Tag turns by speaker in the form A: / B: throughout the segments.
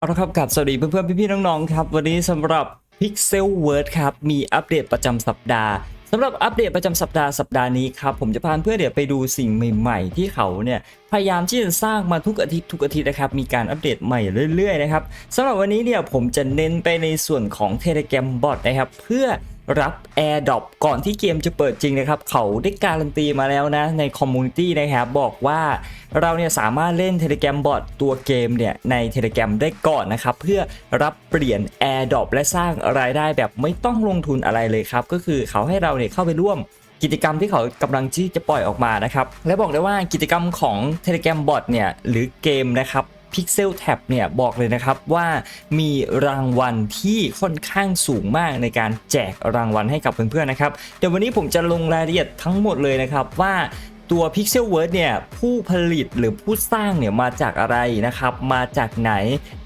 A: เอาละครับกับสวัสดีเพื่อนๆ พี่ๆ น้องๆ ครับ วันนี้สำหรับ Pixel Word ครับ มีอัปเดตประจำสัปดาห์สำหรับอัปเดตประจำสัปดาห์สัปดาห์นี้ครับ ผมจะพาเพื่อนๆเดี๋ยวไปดูสิ่งใหม่ ๆ ที่เขาเนี่ยพยายามที่จะสร้างมาทุกอาทิตย์ทุกอาทิตย์นะครับ มีการอัปเดตใหม่เรื่อยๆ นะครับสำหรับวันนี้เนี่ยผมจะเน้นไปในส่วนของ Telegram Bot นะครับเพื่อ รับ AirDrop ก่อนที่เกมจะเปิดจริงนะครับ เขาได้การันตีมาแล้วนะ ในคอมมูนิตี้นะครับ บอกว่าเราเนี่ยสามารถเล่น Telegram Bot ตัวเกมเนี่ย ใน Telegram ได้ก่อนนะครับ เพื่อรับเปลี่ยน AirDrop และสร้างรายได้แบบไม่ต้องลงทุนอะไรเลยครับ ก็คือเขาให้เราเนี่ยเข้าไปร่วมกิจกรรมที่เขากำลังที่จะปล่อยออกมานะครับ และบอกได้ว่ากิจกรรมของ Telegram Bot เนี่ยหรือเกมนะครับ Pixel Tab เนี่ยบอกเลยนะครับว่ามีรางวัลที่ค่อนข้างสูงมากในการแจกรางวัลให้กับเพื่อนๆนะครับเดี๋ยววันนี้ผมจะลงรายละเอียดทั้งหมดเลยนะครับว่าตัว Pixel Word เนี่ยผู้ผลิตหรือผู้สร้างเนี่ยมาจากอะไรนะครับ มาจากไหน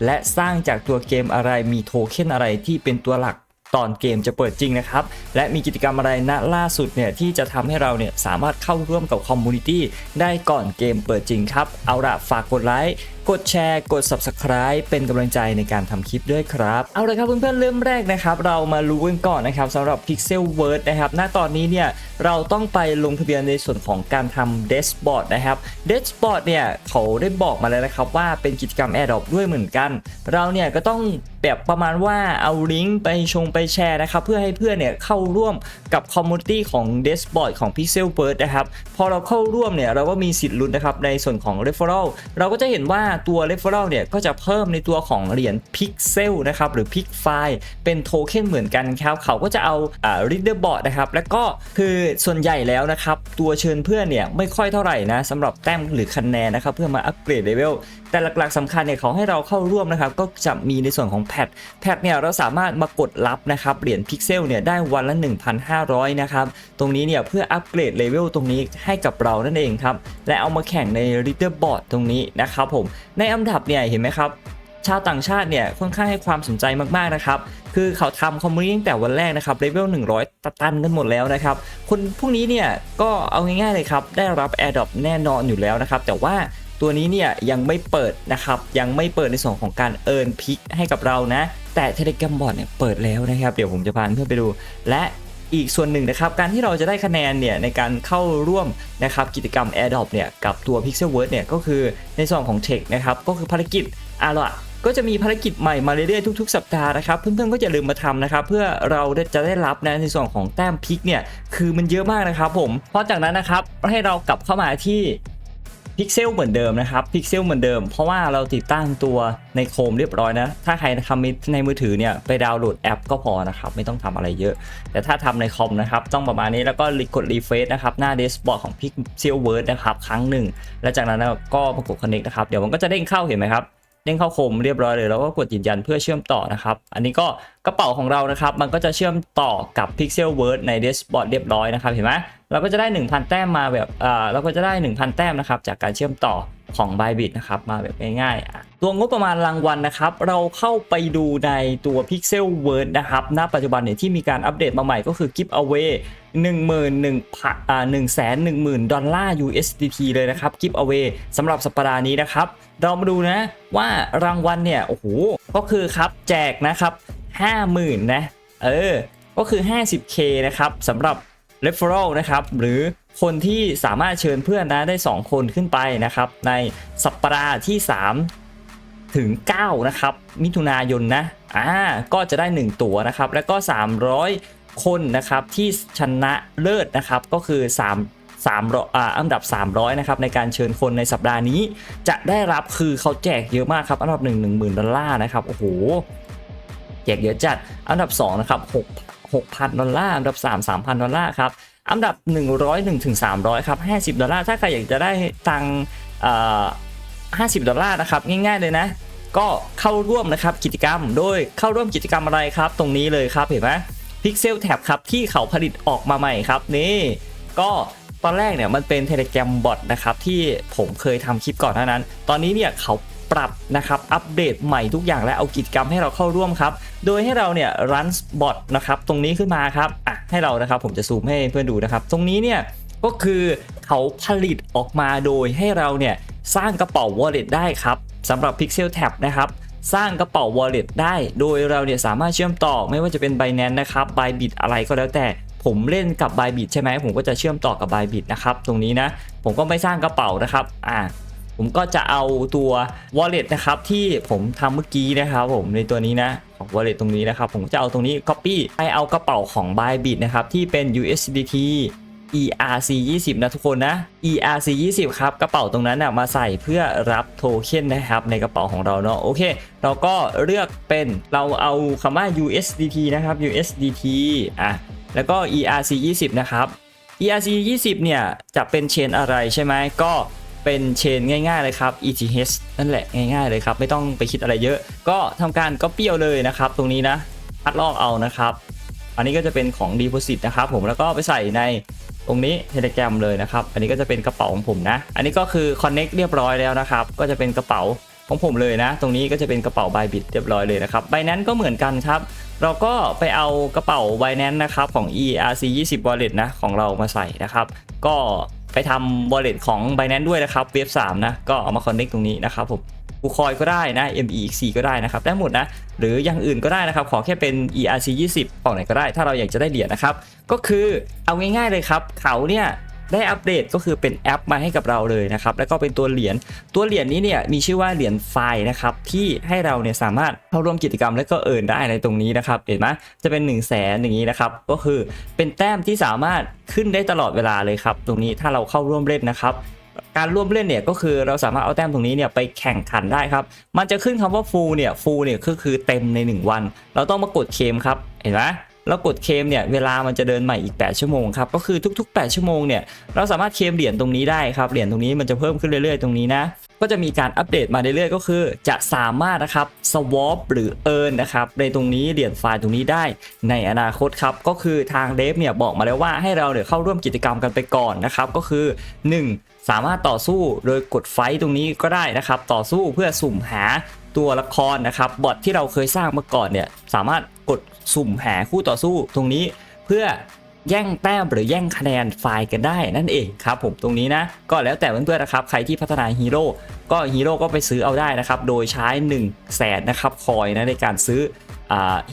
A: และสร้างจากตัวเกมอะไรมีโทเค็นอะไรที่เป็นตัวหลักตอนเกมจะเปิดจริงนะครับ และมีกิจกรรมอะไรณล่าสุดเนี่ยที่จะทำให้เราเนี่ยสามารถเข้าร่วมกับคอมมูนิตี้ได้ก่อนเกมเปิดจริงครับ เอาละฝากกดไลค์กดแชร์ กด Subscribe เป็นกำลังใจในการทำคลิปด้วยครับ เอาละครับเพื่อนๆเริ่มแรกนะครับ เรามารู้กันก่อนนะครับสำหรับ Pixel Word นะครับ ณ ตอนนี้เนี่ยเราต้องไปลงทะเบียนในส่วนของการทำ Dashboard นะครับ Dashboard เนี่ยเขาได้บอกมาแล้วนะครับว่าเป็นกิจกรรม AirDrop ด้วยเหมือนกัน เราเนี่ยก็ต้องแบบประมาณว่าเอาลิงก์ไปชงไปแชร์นะครับเพื่อให้เพื่อนเนี่ยเข้าร่วมกับคอมมูนิตี้ของ Dashboard ของ Pixel Word นะครับพอเราเข้าร่วมเนี่ยเราก็มีสิทธิ์ลุ้นนะครับในส่วนของ Referral เราก็จะเห็นว่าตัว Referral เนี่ยก็จะเพิ่มในตัวของเหรียญ Pixel นะครับหรือ Pix File เป็นโทเค็นเหมือนกันครับเขาก็จะเอาอ่า Reader Bot นะครับแล้วก็คือส่วนใหญ่แล้วนะครับตัวเชิญเพื่อนเนี่ยไม่ค่อยเท่าไหร่นะสำหรับแต้มหรือคะแนนนะครับเพื่อมาอัปเกรดเลเวล แต่หลักๆสำคัญเนี่ยเขาให้เราเข้าร่วมนะครับก็จะมีในส่วนของแพทแพทเนี่ยเราสามารถมากดรับนะครับเหรียญพิกเซลเนี่ยได้วันละ 1,500 นะครับตรงนี้เนี่ยเพื่ออัปเกรดเลเวลตรงนี้ให้กับเรานั่นเองครับและเอามาแข่งใน Reader Board ตรงนี้นะครับผมในอันดับเนี่ยเห็นไหมครับชาวต่างชาติเนี่ยค่อนข้างให้ความสนใจมากๆนะครับ คือเขาทำคอมมูนิตี้ตั้งแต่วันแรกนะครับเลเวล100 ตันกันหมดแล้วนะครับ คนพวกนี้เนี่ยก็เอาง่ายๆเลยครับ ได้รับ AirDrop แน่นอนอยู่แล้วนะครับ แต่ว่า ตัวนี้เนี่ยยังไม่เปิดนะครับ ยังไม่เปิดในส่วนของการเอิร์นพิกให้กับเรานะ แต่ Telegram Bot เนี่ยเปิดแล้วนะครับ เดี๋ยวผมจะพาเพื่อนไปดู และอีกส่วนหนึ่งนะครับ การที่เราจะได้คะแนนเนี่ยในการเข้าร่วมนะครับกิจกรรม AirDrop เนี่ยกับตัว Pixel Word เนี่ยก็คือในส่วนของ Tech นะครับ ก็คือภารกิจอะล่ะก็จะมีภารกิจใหม่มาเรื่อยๆทุกๆ สัปดาห์นะครับเพื่อนๆก็อย่าลืมมาทำนะครับเพื่อเราจะได้รับนะในส่วนของแต้มพิกเนี่ยคือมันเยอะมากนะครับผมเพราะจากนั้นนะครับให้เรากลับเข้ามาที่ พิกเซลเหมือนเดิมนะครับพิกเซลเหมือนเดิม เพราะว่าเราติดตั้งตัวในโคมเรียบร้อยนะ ถ้าใครทำในมือถือเนี่ยไปดาวน์โหลดแอปก็พอนะครับ ไม่ต้องทำอะไรเยอะ แต่ถ้าทำในคอมนะครับ ต้องประมาณนี้แล้วก็กดรีเฟซนะครับ หน้าเดสบอร์ดของพิกเซลเวิร์ดนะครับ ครั้งหนึ่ง และจากนั้นก็ประกดคอนเน็กนะครับ เดี๋ยวมันก็จะเด้งเข้าเห็นไหมครับ เด้งเข้าโคมเรียบร้อยเลยแล้วก็กดยืนยันเพื่อเชื่อมต่อนะครับ อันนี้ก็กระเป๋าของเรานะครับ มันก็จะเชื่อมต่อกับ Pixel Word ใน Dashboard เรียบร้อยนะครับเห็นไหมเราก็จะได้ 1,000 แต้มมาแบบอ่าเราก็จะได้ 1,000 แต้มนะครับจากการเชื่อมต่อ ของ Bybit นะครับมาแบบง่ายๆ ตัวงบประมาณรางวัลนะครับ เราเข้าไปดูในตัว Pixel Word นะครับณปัจจุบันเนี่ยที่มีการอัปเดตมาใหม่ก็คือ Give Away 11,000อ่า110,000 ดอลลาร์ USDT เลยนะครับ Give Away สำหรับสัปดาห์นี้นะครับ เรามาดูนะว่ารางวัลเนี่ย โอ้โห ก็คือครับแจกนะครับ 50,000 นะ เออ ก็คือ 50k นะครับสำหรับ referral นะครับ หรือ คนที่สามารถเชิญเพื่อนนะได้ 2 คนขึ้นไปนะครับ ในสัปดาห์ที่ 3 ถึง 9 นะครับ มิถุนายนนะอ่าก็จะได้ 1 ตั๋วนะครับ แล้วก็ 300 คนนะครับที่ชนะเลิศนะครับก็คือ 3 3อ่าอันดับ 300 นะครับ ในการเชิญคนในสัปดาห์นี้ จะได้รับคือเขาแจกเยอะมากครับ อันดับ 1 1 0,000 ดอลลาร์นะครับ โอ้โห แจกเยอะจัด อันดับ 2 นะครับ 6 6,000 ดอลลาร์ อันดับ 3 3,000 ดอลลาร์ครับ อันดับ 101ถึง300 ครับ 50 ดอลลาร์ถ้าใครอยากจะได้ตังค์50 ดอลลาร์นะครับ ง่ายๆเลยนะ ก็เข้าร่วมนะครับกิจกรรม โดยเข้าร่วมกิจกรรมอะไรครับ ตรงนี้เลยครับเห็นไหม Pixel Tab ครับ ที่เขาผลิตออกมาใหม่ครับ นี่ก็ตอนแรกเนี่ยมันเป็น Telegram Bot นะครับที่ผมเคยทำคลิปก่อนหน้านั้น ตอนนี้เนี่ยเขา ปรับนะครับอัปเดตใหม่ทุกอย่างและเอากิจกรรมให้เราเข้าร่วมครับ โดยให้เราเนี่ย run bot นะครับตรงนี้ขึ้นมาครับอะให้เรานะครับผมจะซูมให้เพื่อนดูนะครับ ตรงนี้เนี่ยก็คือเขาผลิตออกมาโดยให้เราเนี่ยสร้างกระเป๋า wallet ได้ครับสำหรับ Pixel Tab นะครับสร้างกระเป๋า wallet ได้ โดยเราเนี่ยสามารถเชื่อมต่อไม่ว่าจะเป็น Binance นะครับ Bybit อะไรก็แล้วแต่ผมเล่นกับ Bybit ใช่ไหมผมก็จะเชื่อมต่อกับ Bybit นะครับตรงนี้นะผมก็ไม่สร้างกระเป๋านะครับอ่า ผมก็จะเอาตัว wallet นะครับที่ผมทำเมื่อกี้นะครับผมในตัวนี้นะของ wallet ตรงนี้นะครับ ผมจะเอาตรงนี้ copy ไปเอากระเป๋าของ Bybit นะครับที่เป็น USDT ERC 20นะทุกคนนะ ERC 20ครับกระเป๋าตรงนั้นนะมาใส่เพื่อรับโทเค็นนะครับในกระเป๋าของเราเนาะโอเค เราก็เลือกเป็นเราเอาคำว่า USDT นะครับ USDT อะแล้วก็ ERC 20นะครับ ERC 20เนี่ยจะเป็นเชนอะไรใช่ไหมก็ เป็นเชนง่ายๆเลยครับ ETH นั่นแหละง่ายๆเลยครับ ไม่ต้องไปคิดอะไรเยอะ ก็ทำการก็เปี้ยวเลยนะครับ ตรงนี้นะคัดลอกเอานะครับ อันนี้ก็จะเป็นของ Deposit นะครับผมแล้วก็ไปใส่ในตรงนี้ Telegram เลยนะครับ อันนี้ก็จะเป็นกระเป๋าของผมนะ อันนี้ก็คือ Connect เรียบร้อยแล้วนะครับ ก็จะเป็นกระเป๋าของผมเลยนะ ตรงนี้ก็จะเป็นกระเป๋า Bybit เรียบร้อยเลยนะครับ Binance ก็เหมือนกันครับ เราก็ไปเอากระเป๋า Binance นะครับของ ERC 20 Wallet นะของเรามาใส่นะครับ ก็ ไปทำ wallet ของ Binance ด้วยนะครับเว็บ3นะก็เอามา connect ตรงนี้นะครับผมกูคอยก็ได้นะ MEXC ก็ได้นะครับ ได้หมดนะ หรืออย่างอื่นก็ได้นะครับ ขอแค่เป็น ERC 20ฝั่งไหนก็ได้ ถ้าเราอยากจะได้เหรียญนะครับ ก็คือเอาง่ายๆเลยครับ เขาเนี่ย ได้อัปเดตก็คือเป็นแอปมาให้กับเราเลยนะครับแล้วก็เป็นตัวเหรียญตัวเหรียญนี้เนี่ยมีชื่อว่าเหรียญไฟนะครับที่ให้เราเนี่ยสามารถเข้าร่วมกิจกรรมและก็เอินได้ในตรงนี้นะครับเห็นไหมจะเป็น 1 0 0 0 0แสนอย่างนี้นะครับก็คือเป็นแต้มที่สามารถขึ้นได้ตลอดเวลาเลยครับตรงนี้ถ้าเราเข้าร่วมเล่นนะครับการร่วมเล่นเนี่ยก็คือเราสามารถเอาแต้มตรงนี้เนี่ยไปแข่งขันได้ครับ มันจะขึ้นคำว่าฟูลเนี่ยฟูลเนี่ยก็คือเต็มใน 1 วัน เราต้องมากดเคมครับ เห็นไหม แล้วกดเคมเนี่ยเวลามันจะเดินใหม่อีก 8 ชั่วโมงครับก็คือทุก ๆ 8 ชั่วโมงเนี่ยเราสามารถเคมเหรียญตรงนี้ได้ครับเหรียญตรงนี้มันจะเพิ่มขึ้นเรื่อยๆ ตรงนี้นะก็จะมีการอัปเดตมาเรื่อยๆก็คือ จะสามารถนะครับ swap หรือ earn นะครับในตรงนี้เหรียญไฟล์ตรงนี้ได้ในอนาคตครับก็คือทางเดฟเนี่ยบอกมาแล้วว่าให้เราเนี่ยเข้าร่วมกิจกรรมกันไปก่อนนะครับก็คือ 1. สามารถต่อสู้โดยกดไฟต์ตรงนี้ก็ได้นะครับ ต่อสู้เพื่อสุ่มหาตัวละครนะครับบอทที่เราเคยสร้างมาก่อนเนี่ยสามารถ สุ่มหาคู่ต่อสู้ตรงนี้เพื่อแย่งแต้มหรือแย่งคะแนนไฟล์กันได้นั่นเองครับผมตรงนี้นะก็แล้วแต่เพื่อนๆนะครับใครที่พัฒนาฮีโร่ก็ฮีโร่ก็ไปซื้อเอาได้นะครับโดยใช้1 0 0 0 0แสนนะครับคอยนะในการซื้อ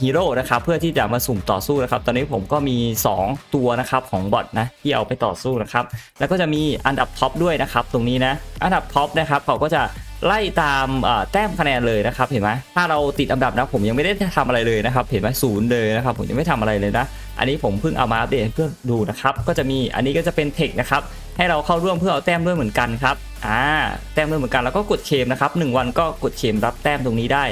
A: ฮีโร่นะครับเพื่อที่จะมาสุ่มต่อสู้นะครับ ตอนนี้ผมก็มี 2 ตัวนะครับของบอทนะที่เอาไปต่อสู้นะครับ แล้วก็จะมีอันดับท็อปด้วยนะครับตรงนี้นะอันดับท็อปนะครับเขาก็จะ ไล่ตามแต้มคะแนนเลยนะครับเห็นไหมถ้าเราติดอันดับนะผมยังไม่ได้ทำอะไรเลยนะครับเห็นไหมศูนย์เลยนะครับผมยังไม่ทำอะไรเลยนะ อันนี้ผมเพิ่งเอามาอัปเดตเพื่อดูนะครับก็จะมีอันนี้ก็จะเป็นเทคนะครับให้เราเข้าร่วมเพื่อเอาแต้มด้วยเหมือนกันครับอ่าแต้มด้วยเหมือนกันแล้วก็กดเคมนะครับ1วันก็กดเคมรับแต้มตรงนี้ได้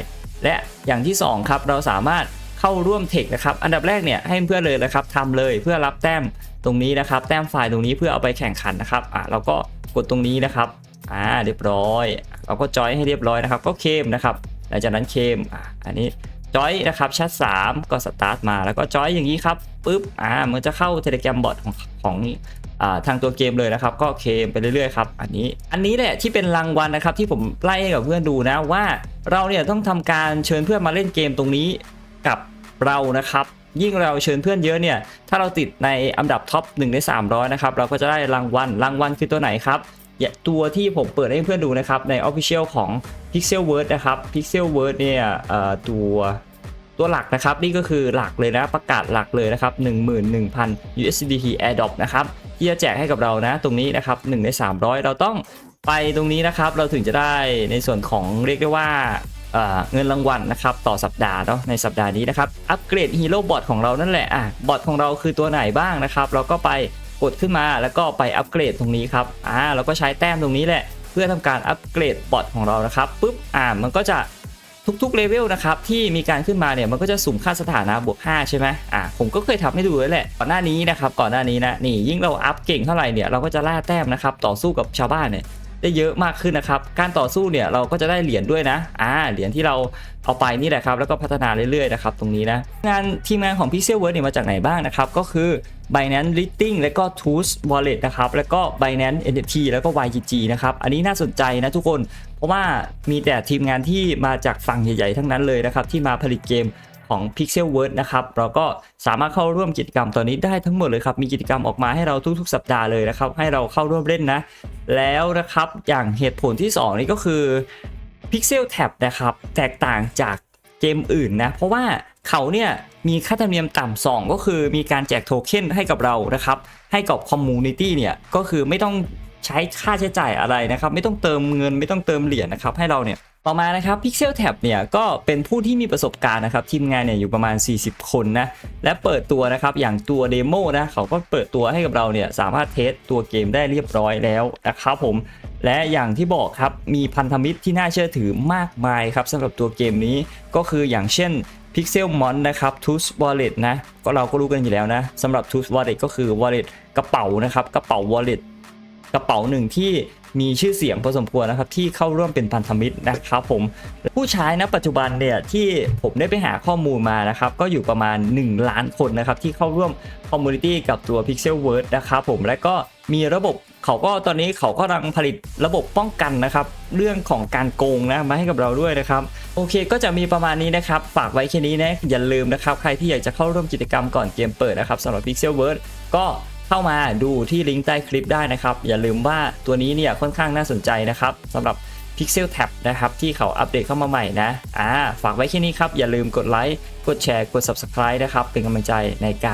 A: และอย่างที่2ครับเราสามารถเข้าร่วมเทคนะครับอันดับแรกเนี่ยให้เพื่อนเลยนะครับทำเลยเพื่อรับแต้มตรงนี้นะครับ แต้มไฟล์ตรงนี้เพื่อเอาไปแข่งขันนะครับอ่าเราก็กดตรงนี้นะครับ อ่าเรียบร้อย เราก็จอยให้เรียบร้อยนะครับ ก็เคมนะครับหลังจากนั้นเคมอ่าอันนี้จอยนะครับชัด3 ก็สตาร์ทมาแล้วก็จอยอย่างนี้ครับปุ๊บอ่ามันจะเข้าเทเล gram บอทของของอ่าทางตัวเกมเลยนะครับ ก็เคมไปเรื่อยๆครับอันนี้อันนี้แหละที่เป็นรางวัลนะครับที่ผมไล่ให้กับเพื่อนดูนะว่าเราเนี่ยต้องทำการเชิญเพื่อนมาเล่นเกมตรงนี้กับเรานะครับ ยิ่งเราเชิญเพื่อนเยอะเนี่ยถ้าเราติดในอันดับท็อป1ใน300นะครับเราก็จะได้รางวัลรางวัลคือตัวไหนครับ อย่าตัวที่ผมเปิดให้เพื่อนดูนะครับ ใน Official ของ Pixel Word นะครับ Pixel Word เนี่ยตัวตัวหลักนะครับ นี่ก็คือหลักเลยนะประกาศหลักเลยนะครับ 11,000 USDT AirDrop นะครับที่จะแจกให้กับเรานะ ตรงนี้นะครับ1ใน 300 เราต้องไปตรงนี้นะครับ เราถึงจะได้ในส่วนของเรียกได้ว่าเเงินรางวัลนะครับต่อสัปดาห์เนาะในสัปดาห์นี้นะครับ อัปเกรดฮีโร่บอทของเรานั่นแหละอะบอทของเราคือตัวไหนบ้างนะครับ เราก็ไป กดขึ้นมาแล้วก็ไปอัปเกรดตรงนี้ครับอ่าเราก็ใช้แต้มตรงนี้แหละ เพื่อทำการอัปเกรดบอทของเรานะครับปุ๊บอ่ามันก็จะทุกๆเลเวลนะครับที่มีการขึ้นมาเนี่ยมันก็จะสุ่มค่าสถานะบวก 5 ใช่ไหมอ่าผมก็เคยทำให้ดูแล้วแหละก่อนหน้านี้นะครับก่อนหน้านี้นะนี่ยิ่งเราอัพเก่งเท่าไหร่เนี่ยเราก็จะล่าแต้มนะครับต่อสู้กับชาวบ้านเนี่ย ได้เยอะมากขึ้นนะครับ การต่อสู้เนี่ยเราก็จะได้เหรียญด้วยนะอ่าเหรียญที่เราเอาไปนี่แหละครับแล้วก็พัฒนาเรื่อยๆนะครับตรงนี้นะงานทีมงานของ Pixel World เนี่ยมาจากไหนบ้างนะครับก็คือ Binance Listing แล้วก็ Tools Wallet นะครับแล้วก็ Binance NFT แล้วก็ YGG นะครับอันนี้น่าสนใจนะทุกคน เพราะว่ามีแต่ทีมงานที่มาจากฝั่งใหญ่ๆทั้งนั้นเลยนะครับที่มาผลิตเกม ของ Pixel World นะครับ เราก็สามารถเข้าร่วมกิจกรรมตอนนี้ได้ทั้งหมดเลยครับ มีกิจกรรมออกมาให้เราทุกๆ สัปดาห์เลยนะครับ ให้เราเข้าร่วมเล่นนะ แล้วนะครับอย่างเหตุผลที่ 2 นี่ก็คือ Pixel Tab นะครับ แตกต่างจากเกมอื่นนะ เพราะว่าเขาเนี่ยมีค่าธรรมเนียมต่ำสองก็คือมีการแจกโทเค็นให้กับเรานะครับ ให้กับคอมมูนิตี้เนี่ยก็คือไม่ต้องใช้ค่าใช้จ่ายอะไรนะครับ ไม่ต้องเติมเงินไม่ต้องเติมเหรียญนะครับ ให้เราเนี่ย ต่อมานะครับ Pixel Tab เนี่ยก็เป็นผู้ที่มีประสบการณ์นะครับทีมงานเนี่ยอยู่ประมาณ 40 คนนะและเปิดตัวนะครับอย่างตัวเดโมนะเขาก็เปิดตัวให้กับเราเนี่ยสามารถเทสตัวเกมได้เรียบร้อยแล้วนะครับผมและอย่างที่บอกครับมีพันธมิตรที่น่าเชื่อถือมากมายครับสำหรับตัวเกมนี้ก็คืออย่างเช่น Pixel m o n นะครับ t o o s Wallet นะก็เราก็รู้กันอยู่แล้วนะสำหรับ t o o s Wallet ก็คือ Wallet กระเป๋านะครับกระเป๋า Wallet กระเป๋าหนึ่งที่มีชื่อเสียงพอสมควรนะครับที่เข้าร่วมเป็นพันธมิตรนะครับผมผู้ใช้ณปัจจุบันเนี่ยที่ผมได้ไปหาข้อมูลมานะครับก็อยู่ประมาณ 1 ล้านคนนะครับที่เข้าร่วมคอมมูนิตี้กับตัว Pixel World นะครับผมและก็มีระบบเขาก็ตอนนี้เขาก็กำลังผลิตระบบป้องกันนะครับ เรื่องของการโกงนะมาให้กับเราด้วยนะครับ โอเคก็จะมีประมาณนี้นะครับ ฝากไว้แค่นี้นะอย่าลืมนะครับ ใครที่อยากจะเข้าร่วมกิจกรรมก่อนเกมเปิดนะครับสำหรับ Pixel World ก็ เข้ามาดูที่ลิงก์ใต้คลิปได้นะครับ อย่าลืมว่าตัวนี้เนี่ยค่อนข้างน่าสนใจนะครับสำหรับ Pixel Tab นะครับ ที่เขาอัปเดตเข้ามาใหม่นะอ่าฝากไว้แค่นี้ครับ อย่าลืมกดไลค์กดแชร์กด Subscribe นะครับ เป็นกำลังใจในการ